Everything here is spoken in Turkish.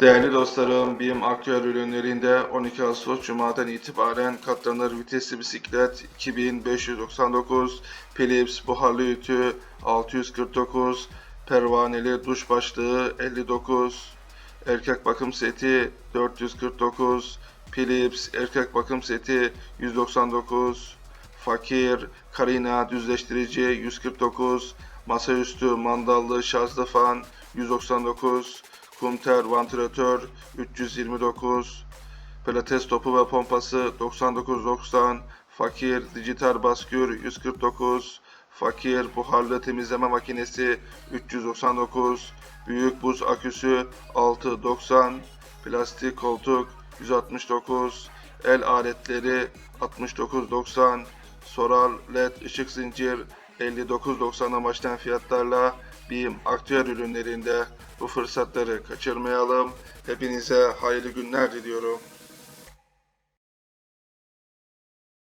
Değerli dostlarım, BİM aktüel ürünlerinde 12 Ağustos Cuma'dan itibaren katlanır vitesli bisiklet 2599, Philips buharlı ütü 649, pervaneli duş başlığı 59, erkek bakım seti 449, Philips erkek bakım seti 199, Fakir, Karina düzleştirici 149, masaüstü mandallı şarjlı fan 199, Kumter vantilatör 329, pilates topu ve pompası 99.90, Fakir dijital baskür 149, Fakir buharlı temizleme makinesi 399, büyük buz aküsü 690, plastik koltuk 169, el aletleri 69.90, Soral LED ışık zincir 59.90'a başlayan fiyatlarla BİM aktüel ürünlerinde bu fırsatları kaçırmayalım. Hepinize hayırlı günler diliyorum.